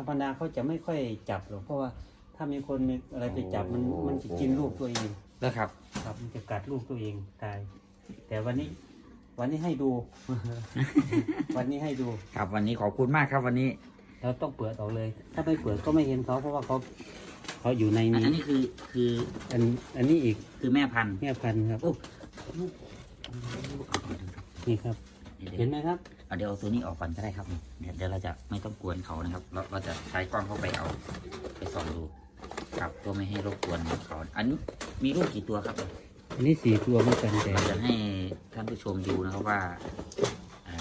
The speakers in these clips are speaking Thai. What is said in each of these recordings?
รรมดาเขาจะไม่ค่อยจับหรอกเพราะว่าถ้ามีคนมีอะไรไปจับมันมันจะกินลูกตัวเองแล้วครับ ครับมันจะกัดลูกตัวเองตาย แต่วันนี้ วันนี้ให้ดู วันนี้ให้ดู ครับวันนี้ขอบคุณมากครับวันนี้ เราต้องเปิดออกเลย ถ้าไม่เปิดก็ไม่เห็นเขาเพราะว่าเขาเขาอยู่ในอันนี้นี้คือคืออันอันนี้อีกคือแม่พันธุ์ แม่พันธุ์ครับโอ้ นี่ครับ เดี๋ยวเห็นไหมครับเอาเดี๋ยวเอาตัวนี้ออกก่อนก็ได้ครับเดี๋ยวเดี๋ยวเราจะไม่ต้องกวนเขานะครับเราเราจะใช้กล้องเข้าไปเอาไปส่องดูครับเพื่อไม่ให้รบกวนเขาอันนี้มีลูกกี่ตัวครับอันนี้สี่ตัวเหมือนกันแต่เราจะให้ท่านผู้ชมดูนะครับว่าอ่า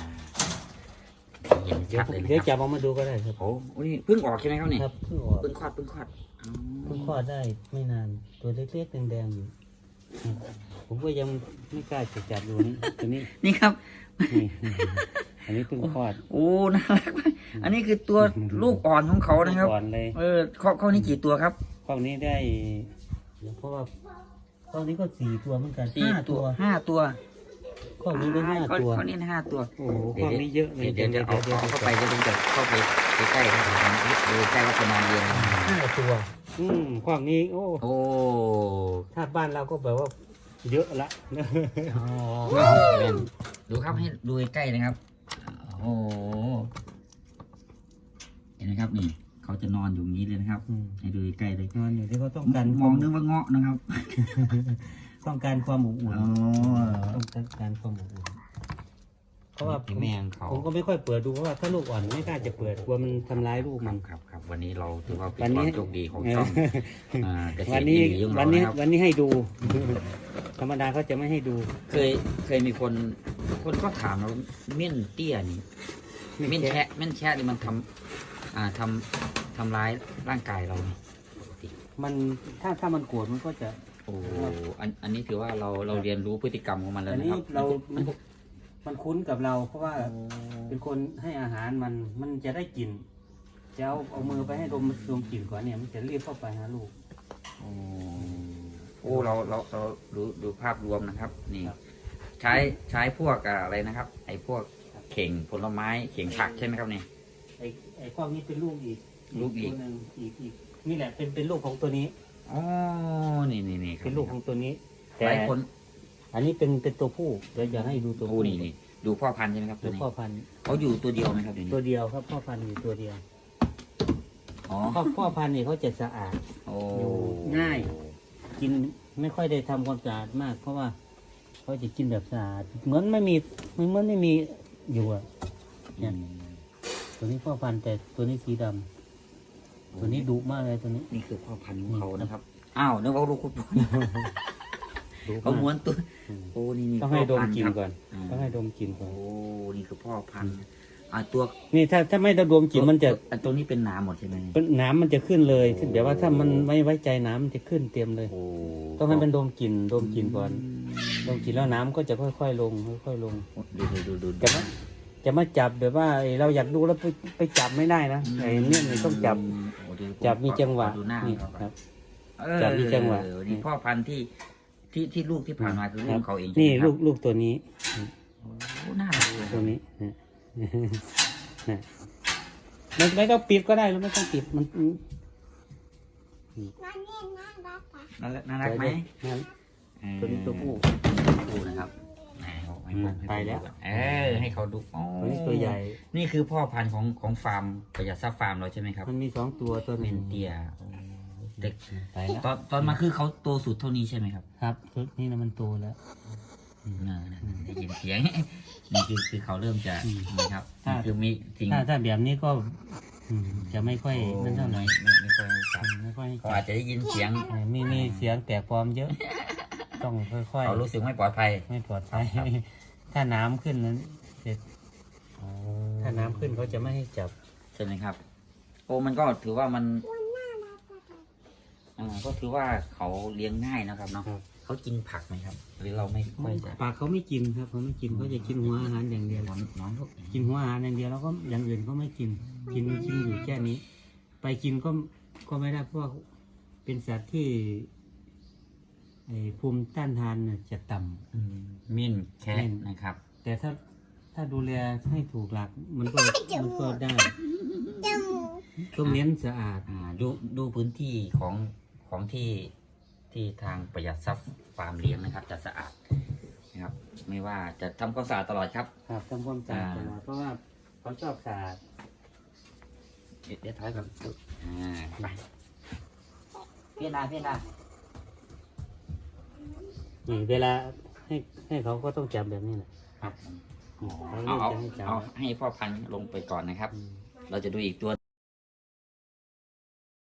เห็นเดี๋ยวชัดเลยนะเดี๋ยวคจัรับบออกมาดูก็ได้ครับโอ้โหนี่เพิ่งออกใช่ไหมครับเนี่ยครับเพิ่งออกเพิ่งคลอดเพิ่งคลอดอ๋อเพิ่งคลอดได้ไม่นานตัวเล็กๆแดงๆอยู่ผม ก็ยังไม่กล้าจะจับดูนี่ตัวนี้นี่ครับ นี่อันนี้เพิ่งคลอด โอ้น่ารักมากอันนี้คือตัวลูกอ่อนของเขานะครับ ก่อนเลยเออข้อข้อนี้กี่ตัวครับ ข้องนี้ได้เดี๋ยวเพราะว่าข้องนี้ก็สี่ตัวเหมือนกันสี่ห้าตัวห้าตัวข้องนี้ได้ห้าข้อตัวข้อนี้ห้าตัว โอ้โหข้องนี้เยอะเลยเดี๋ยวเดี๋ยวเอาเอาเข้าไปเดี๋ยวผมจะเข้าไปใกล้ๆครับผมดูใกล้ว่าจะนอนเรียนห้าตัว อืมข้องนี้ โอ้ โอ้ ถ้าบ้านเราก็แบบว่า เยอะละแม่นดูครับให้ดูใกล้ๆนะครับ โอ้โหเห็นไหมครับนี่ เขาจะนอนอยู่อย่างนี้เลยนะครับ อืม ให้ดูใกล้ๆเลยนอนอยู่ที่เขาต้องการมองนึกว่าเงาะนะครับต้องการความอบอุ่นอ๋อต้องการความอบอุ่นเพราะว่าผมแม่ของเขาผมก็ไม่ค่อยเปิดดูเพราะว่าถ้าลูกอ่อนไม่กล้าจะเปิดกลัวมันทำร้ายลูกคมัรับนครับครับ วันนี้เราถือว่าเป็นวันคนี้ วามโชคดีของช่องอ่าเกษวัตนรนี้ดีๆของวัเรานนี้นะครับวันนี้ให้ดู ธรรมดาเขาจะไม่ให้ดูเคยเคยมีคน คนก็ถามเราเม่นเตี้ยนี่เม่นแชะเม่นแชะนี่มันทำอ่าทำทำร้ายร่างกายเราไหมปกติมันถ้าถ้ามันโกรธมันก็จะโอ้อันอันนี้ถือว่าเราเราเรียนรู้พฤติกรรมของมันแล้วอันนะนี้ครับเรามัมันนมันคุ้นกับเรา เพราะว่าโอ้เป็นคนให้อาหารมันมันจะได้กลิ่นจะเอาเอามือไปให้ดมดมกลิ่นก่อนเนี่ย มันจะรีบเข้าไปหาลูกโอ้ โอ้เราเราเราดูดูภาพรวมนะครับ นี่ครับใช้ใช้พวกอ่าอะไรนะครับ ไอ้พวกเข่งผลไม้เข่งผักใช่ไหมครับเนี่ยไอ้ไอ้พวกนี้เป็นลูกอีกลูกอีกตัวหนึ่งอีกอีกนี่แหละเป็นเป็นลูกของตัวนี้อ๋อนี่นี่นี่ครับเป็นลูกของตัวนี้หลายคนอันนี้เป็นเป็นตัวผู้เดี๋ยวอยากให้ดูตัวโอ้ผู้นี่นี่ดูพ่อพันธุ์ใช่ไหมครับตัตัววนี้พ่อพันธุ์เขาอยู่ตัวเดียวไหมครับเดี๋ยวนี้ตัวเดียวครับ พ่อพันธุ์อยู่ตัวเดียวอ๋อพ่อพ่อพันธุ์นี่เขาจะสะอาดโอ้อยู่ง่าย กินไม่ค่อยได้ทำความสะอาดมาก เพราะว่าเขาจะกินแบบสะอาดเหมือนไม่มีเหมือนไม่มีอยู่อะเนี่ยตัวนี้พ่อพันธุ์แต่ตัวนี้สีดำตัวนี้ดุมากเลยตัวนี้นี่คือพ่อพันธุ์ของเขานะครับอ้าวนึกว่าลูกคุณพ่อดุเขามากม้วนตัวอืมโอ้นี่นี่ต้องให้ดมพ่พัธุ์กลินครับก่อนอ่าต้องให้ดมกลินก่อนโอ้นี่คือพ่อพันธุ์ อ่าตัวนี่ถ้าถ้าไม่ได้ดมกลินมันจะอันตัวนี้เป็นหนาหมดใช่ไหมเป็นน้ำมันจะขึ้นเลยโอ้เดี๋ยวว่าถ้ามันไม่ไว้ใจน้ำมันจะขึ้นเต็มเลยโอ้ต้องให้มันดมกลิ่นดมกลิ่นก่อนดมกลิ่นแล้วน้ำก็จะค่อยๆลงค่อยๆลงดูดูดูดูจะมาจะมาจับแบบว่าไอ้เราอยากดูแล้วไปไปจับไม่ได้นะไอ้เนี่ยมันต้องจับโอ้ดูจับมีจังหวะดูหน้านี่เขาครับเออจับมีจังหวะนี่พ่อพันธุ์ที่ที่ที่ลูกที่ผ่านมาคือลูกเขาเองใช่นี่ไหมครับลูกลูกตัวนี้โอ้น่ารักเลยตัวนี้นะนะ ไม่ไม่ต้องปิดก็ได้หรือไม่ต้องปิดมันน่ารักน่ารักไหมนั่นตัวนี้ตัวผู้ผู้นะครับไหนเอาให้ผมให้ผมไปแล้ว ดูก่อนเออ ให้เขาดูอ๋อตัวนี้ตัวใหญ่ นี่คือพ่อพันธุ์ของของฟาร์มประหยัดทรัพย์ฟาร์มเราใช่ไหมครับมันมีสองตัวตัวหเป็นึ่งนเตียโอ้เด็กไปแล้วตอนตอนมาคือเขาโตสุดเท่านี้ใช่ไหมครับ ครับตัวนี้นะมันโตแล้วเนอนะ ได้ยินเสียงนี่คือคือเขาเริ่มจะอืมนะครับถ้านี่คือมีสิ่งถ้าถ้าแบบนี้ก็อืมจะไม่ค่อยโอ้นั่นเท่าไหร่ไม่ไม่ไม่ค่อยจับอืมไม่ค่อยให้เขาจัอาบจจะได้ยินเสียงเออมีมีเสียงแตกปลอมเยอะ ต้องค่อยเขารู้สึกไม่ปลอดภัยๆไม่ปลอดภัยครับถ้าน้ำขึ้นนั้นเสร็จถ้าน้ำขึ้นเขาจะไม่ให้จับใช่ไหมครับ โอ้มันก็ถือว่ามันอ่าก็ถือว่าเขาเลี้ยงง่ายนะครับเนาะครับ เขากินผักไหมครับ หรือเราไม่ค่อยจะปากเขาไม่กินครับเขาไม่กินเขาจะกินหัวอาหารอย่างเดียวน้องน้องลูกกินหัวอาหารอย่างเดียวแล้วก็อย่างอื่นก็ไม่กิน กินกินอยู่แค่นี้ ไปกินก็ก็ไม่ได้เพราะว่าเป็นสัตว์ที่ไอ้ภูมิต้านทานน่ะจะต่ำ อืมมิ้นแคะมิ้น นะครับ แต่ถ้าถ้าถ้าดูแลให้ถูกหลักมันก็มันก็ได้ต้องเน้นสะอาด อ่าดูดูพื้นที่ของของที่ ที่ทางประหยัดทรัพย์ฟาร์มเลี้ยงนะครับ จะสะอาดนะครับ ไม่ว่าจะทำความสะอาดตลอดครับ ครับทำความสะอาดตลอดเพราะว่าเขาชอบสะอาดเดี๋ยวเดี๋ยวถอยก่อนอ่าไปพี่นาพี่นานี่เวลาให้ให้เขาก็ต้องจับแบบนี้แหละครับอืมเขาเอาเอาจะให้จับ เอาให้พ่อพันธุ์ลงไปก่อนนะครับอืมเราจะดูอีกตัว